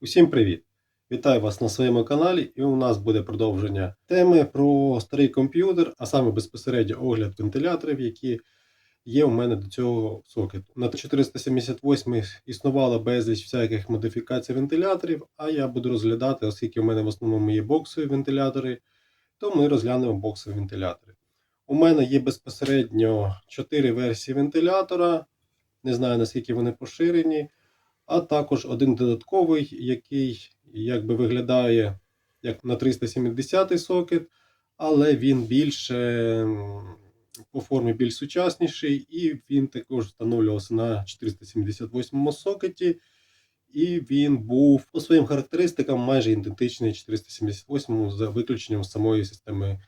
Усім привіт! Вітаю вас на своєму каналі, і у нас буде продовження теми про старий комп'ютер, а саме безпосередньо огляд вентиляторів, які є у мене до цього сокету. На 478 існувало безліч всяких модифікацій вентиляторів, а я буду розглядати, оскільки у мене в основному є боксові вентилятори, то ми розглянемо боксові вентилятори. У мене є безпосередньо 4 версії вентилятора. Не знаю наскільки вони поширені а також один додатковий, який якби виглядає як на 370 сокет, але він більше по формі більш сучасніший, і він також встановлювався на 478 сокеті. І він був по своїм характеристикам майже ідентичний 478 за виключенням самої системи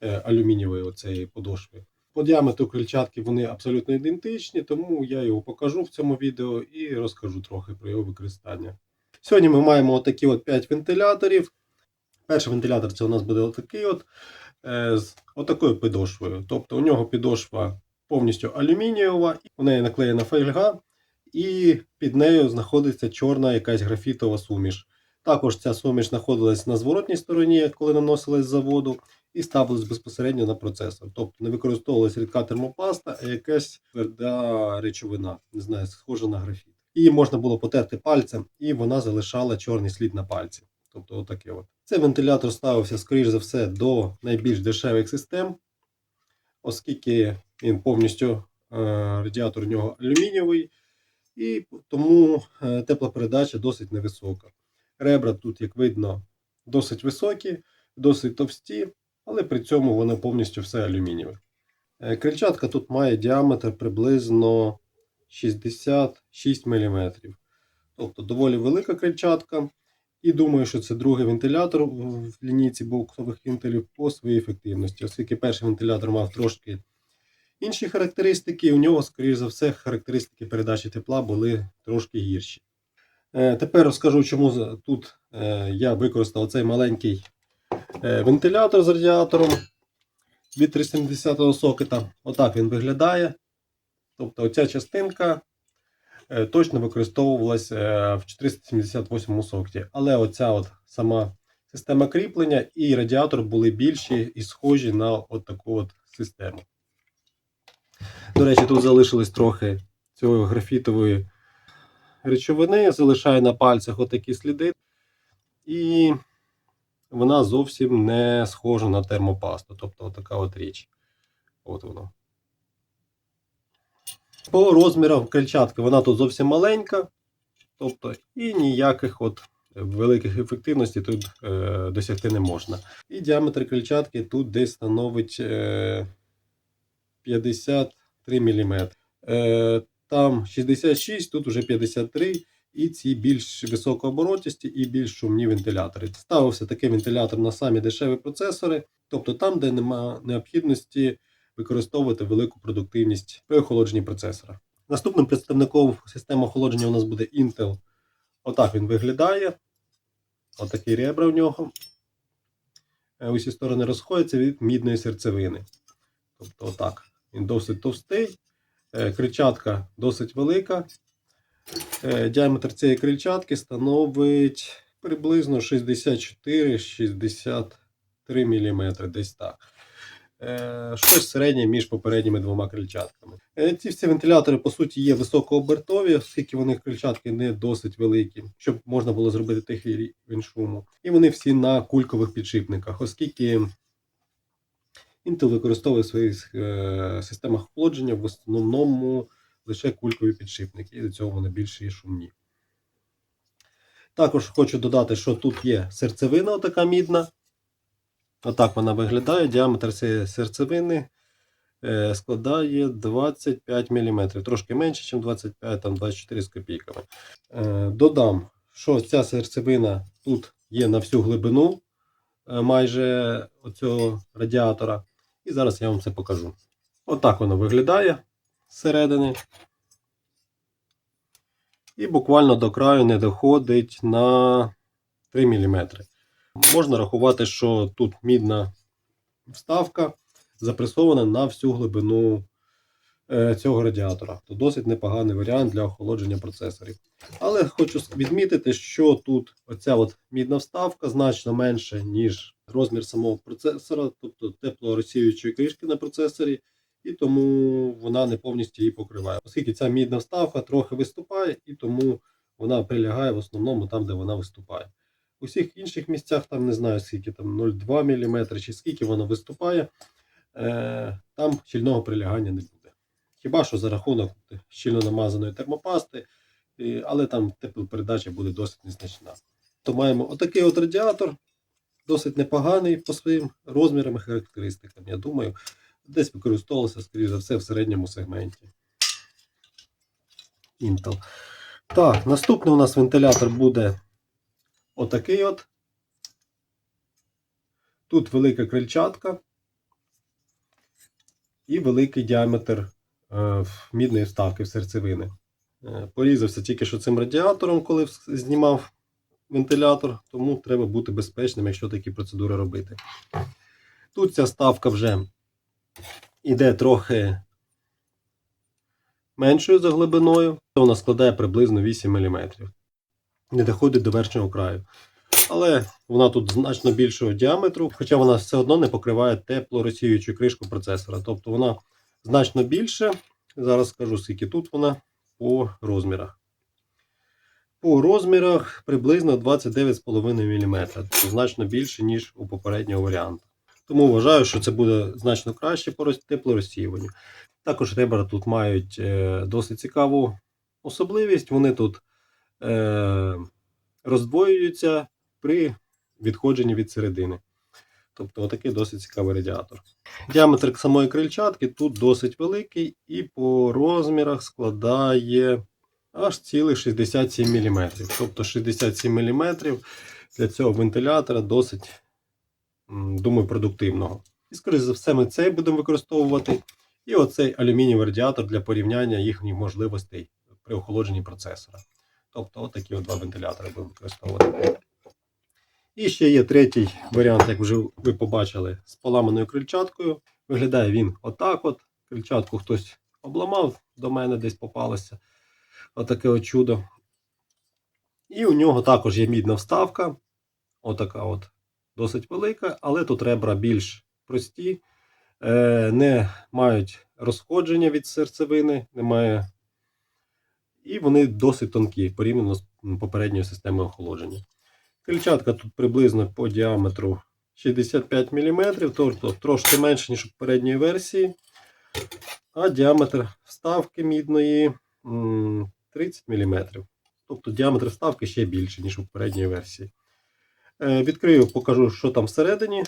е, алюмінієвої оцеї подошви. По діаметру крильчатки вони абсолютно ідентичні, тому я його покажу в цьому відео і розкажу трохи про його використання. Сьогодні ми маємо отакі от 5 вентиляторів. Перший вентилятор це у нас буде отакий от, е, з отакою підошвою. Тобто у нього підошва повністю алюмінієва, у неї наклеєна фольга, і під нею знаходиться чорна якась графітова суміш. Також ця суміш знаходилась на зворотній стороні, коли наносилась з заводу і ставились безпосередньо на процесор. Тобто не використовувалася рідка термопаста, а якась тверда речовина, не знаю, схожа на графіт. Її можна було потерти пальцем, і вона залишала чорний слід на пальці. Тобто, отаке от. Цей вентилятор ставився, скоріш за все, до найбільш дешевих систем, оскільки він повністю е, радіатор у нього алюмінієвий, і тому е, теплопередача досить невисока. Ребра тут, як видно, досить високі, досить товсті, але при цьому воно повністю все алюмінієве. Е, Крильчатка тут має діаметр приблизно 66 мм. Тобто доволі велика крильчатка. І думаю, що це другий вентилятор в лінійці боксових інтелів по своїй ефективності, оскільки перший вентилятор мав трошки інші характеристики, у нього, скоріш за все, характеристики передачі тепла були трошки гірші. Е, Тепер розкажу, чому тут е, я використав цей маленький вентилятор з радіатором від 370 сокета. Отак він виглядає. Тобто оця частинка е, точно використовувалась е, в 478 сокеті. Але оця от сама система кріплення і радіатор були більші і схожі на от таку от систему. До речі, тут залишилось трохи цієї графітової речовини, залишає на пальцях отакі сліди. І вона зовсім не схожа на термопасту. Тобто отака от річ. От воно. По розмірам крильчатки вона тут зовсім маленька. Тобто, і ніяких от великих ефективностей тут е, досягти не можна. І діаметр крильчатки тут десь становить е, 53 мм. Е, там 66, тут уже 53 і ці більш високооборотісті і більш шумні вентилятори. Ставився такий вентилятор на самі дешеві процесори, тобто там, де немає необхідності використовувати велику продуктивність при охолодженні процесора. Наступним представником системи охолодження у нас буде Intel. Отак він виглядає. Отакі ребра в нього. Е, Усі сторони розходяться від мідної серцевини. Тобто, отак. Він досить товстий, е, крильчатка досить велика. Е, Діаметр цієї крильчатки становить приблизно 64-63 мм, десь так. Е, Щось середнє між попередніми двома крильчатками. Е, Ці всі вентилятори, по суті, є високообертові, оскільки вони крильчатки не досить великі, щоб можна було зробити тихий рівень шуму. І вони всі на кулькових підшипниках, оскільки Intel використовує в своїх системах охолодження в основному лише кулькові підшипники, і до цього вони більш є шумні. Також хочу додати, що тут є серцевина така мідна. Отак вона виглядає. Діаметр цієї серцевини е, складає 25 мм. Трошки менше, ніж 25, там 24 з копійками. Е, додам, що ця серцевина тут є на всю глибину е, майже оцього радіатора. І зараз я вам це покажу. Отак воно виглядає зсередини. І буквально до краю не доходить на 3 мм. Можна рахувати, що тут мідна вставка запресована на всю глибину е, цього радіатора. То досить непоганий варіант для охолодження процесорів. Але хочу відмітити, що тут оця от мідна вставка значно менше, ніж розмір самого процесора, тобто теплорозсіюючої кришки на процесорі, і тому вона не повністю її покриває. Оскільки ця мідна вставка трохи виступає, і тому вона прилягає в основному там, де вона виступає. У всіх інших місцях, там не знаю, скільки там 0,2 мм чи скільки воно виступає, е, там щільного прилягання не буде. Хіба що за рахунок щільно намазаної термопасти, але там теплопередача буде досить незначна. То маємо отакий от радіатор, досить непоганий по своїм розмірам і характеристикам. Я думаю, десь використовувався, скоріше за все, в середньому сегменті. Intel. Так, наступний у нас вентилятор буде отакий от. Тут велика крильчатка і великий діаметр е, мідної вставки в серцевини. Е, Порізався тільки що цим радіатором, коли знімав вентилятор, тому треба бути безпечним, якщо такі процедури робити. Тут ця ставка вже йде трохи меншою за глибиною. Вона складає приблизно 8 мм. Не доходить до верхнього краю. Але вона тут значно більшого діаметру, хоча вона все одно не покриває теплорозсіюючу кришку процесора. Тобто вона значно більше. Зараз скажу, скільки тут вона по розмірах. По розмірах приблизно 29,5 мм. Тобто значно більше, ніж у попереднього варіанту. Тому вважаю, що це буде значно краще по роз- теплорозсіюванню. Також ребра тут мають е, досить цікаву особливість. Вони тут е, роздвоюються при відходженні від середини. Тобто отакий досить цікавий радіатор. Діаметр самої крильчатки тут досить великий і по розмірах складає аж цілих 67 мм. Тобто 67 мм для цього вентилятора досить, думаю, продуктивного. І, скоріше за все, ми цей будемо використовувати. І оцей алюмінієвий радіатор для порівняння їхніх можливостей при охолодженні процесора. Тобто, отакі от два вентилятори будемо використовувати. І ще є третій варіант, як вже ви побачили, з поламаною крильчаткою. Виглядає він отак. от. Крильчатку хтось обламав, до мене десь попалося. Отаке от чудо. І у нього також є мідна вставка. Отака от досить велика, але тут ребра більш прості, е, не мають розходження від серцевини, немає. І вони досить тонкі порівняно з попередньою системою охолодження. Крильчатка тут приблизно по діаметру 65 мм, тобто трошки менше, ніж у попередньої версії. А діаметр вставки мідної 30 мм. Тобто діаметр вставки ще більше, ніж у попередньої версії. Е, Відкрию, покажу, що там всередині.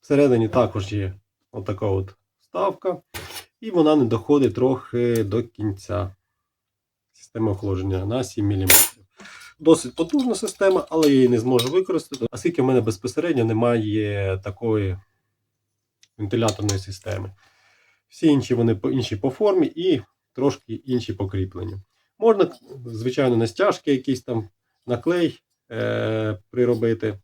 Всередині також є отака от вставка. І вона не доходить трохи до кінця системи охолодження на 7 мм. Досить потужна система, але я її не зможу використати, оскільки в мене безпосередньо немає такої вентиляторної системи. Всі інші вони по- інші по формі і трошки інші по кріпленню. Можна, звичайно, на стяжки якісь там наклей е- приробити,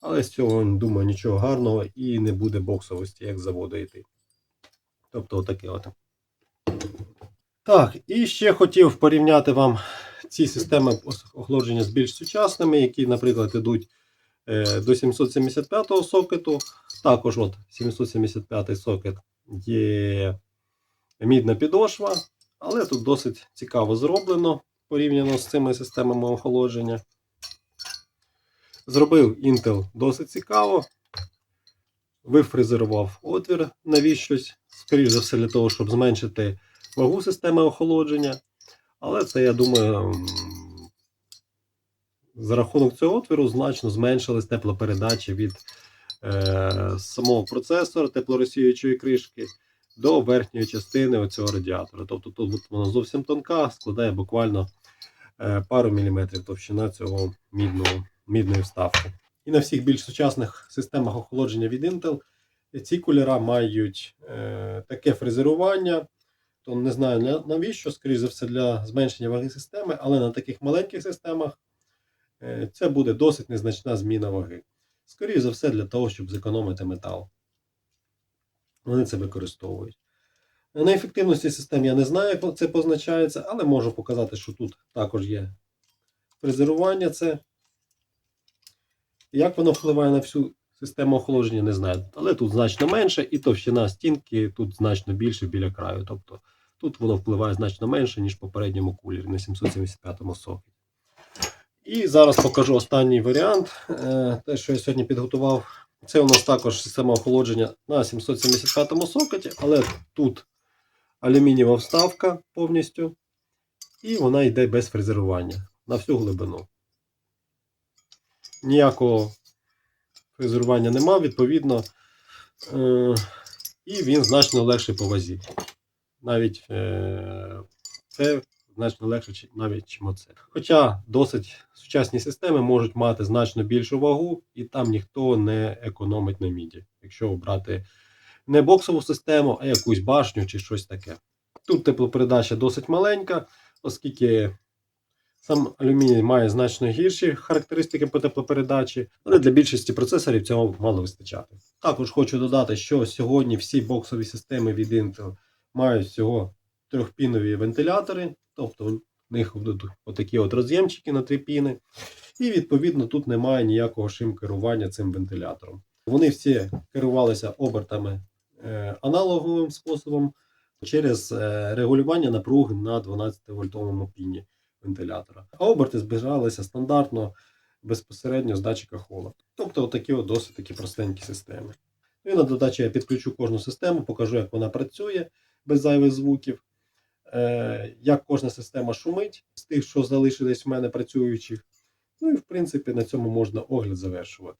але з цього, думаю, нічого гарного і не буде боксовості, як заводу йти. Тобто, отаке от. Так, і ще хотів порівняти вам ці системи охолодження з більш сучасними, які, наприклад, йдуть е, до 775 сокету. Також от 775 сокет є мідна підошва, але тут досить цікаво зроблено порівняно з цими системами охолодження. Зробив Intel досить цікаво. Вифрезерував отвір навіщось, скоріш за все, для того, щоб зменшити вагу системи охолодження. Але це, я думаю, за рахунок цього отвіру значно зменшилась теплопередача від е, самого процесора теплорозсіюючої кришки до верхньої частини оцього радіатора. Тобто тут вона зовсім тонка, складає буквально пару міліметрів товщина цього мідного, мідної вставки. І на всіх більш сучасних системах охолодження від Intel ці кулера мають е, таке фрезерування. То не знаю навіщо, скоріш за все, для зменшення ваги системи, але на таких маленьких системах е, це буде досить незначна зміна ваги. Скоріше за все, для того, щоб зекономити метал. вони це використовують. На ефективності систем я не знаю, як це позначається, але можу показати, що тут також є фрезерування. Це. Як воно впливає на всю систему охолодження, не знаю. Але тут значно менше, і товщина стінки тут значно більше біля краю. Тобто тут воно впливає значно менше, ніж в попередньому кулері на 775-му сокеті. І зараз покажу останній варіант. Е, Те, що я сьогодні підготував. Це у нас також система охолодження на 775 му сокеті, але тут алюмінієва вставка повністю. І вона йде без фрезерування на всю глибину. Ніякого фрезерування нема, відповідно. Е, і він значно легший по вазі. Навіть е, це значно легше, навіть оце. Хоча досить сучасні системи можуть мати значно більшу вагу, і там ніхто не економить на міді, якщо обрати не боксову систему, а якусь башню чи щось таке. Тут теплопередача досить маленька, оскільки сам алюміній має значно гірші характеристики по теплопередачі, але для більшості процесорів цього мало вистачати. Також хочу додати, що сьогодні всі боксові системи від Intel мають всього трьохпінові вентилятори, тобто в них будуть отакі от роз'ємчики на три піни. І відповідно тут немає ніякого шим керування цим вентилятором. Вони всі керувалися обертами аналоговим способом через е, регулювання напруги на 12 вольтовому піні вентилятора. А оберти збиралися стандартно безпосередньо з датчика холоду. Тобто отакі от досить такі простенькі системи. Ну І на додачу я підключу кожну систему, покажу, як вона працює без зайвих звуків, е, як кожна система шумить з тих, що залишились в мене працюючих. Ну і в принципі на цьому можна огляд завершувати.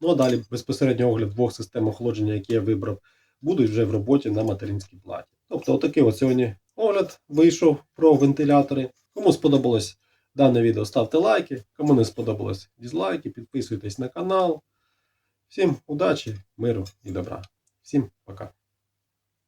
Ну а далі безпосередньо огляд двох систем охолодження, які я вибрав, будуть вже в роботі на материнській платі. Тобто, отакий от сьогодні огляд вийшов про вентилятори. Кому сподобалось дане відео, ставте лайки. Кому не сподобалось дізлайки, підписуйтесь на канал. Всім удачі, миру і добра. Всім пока.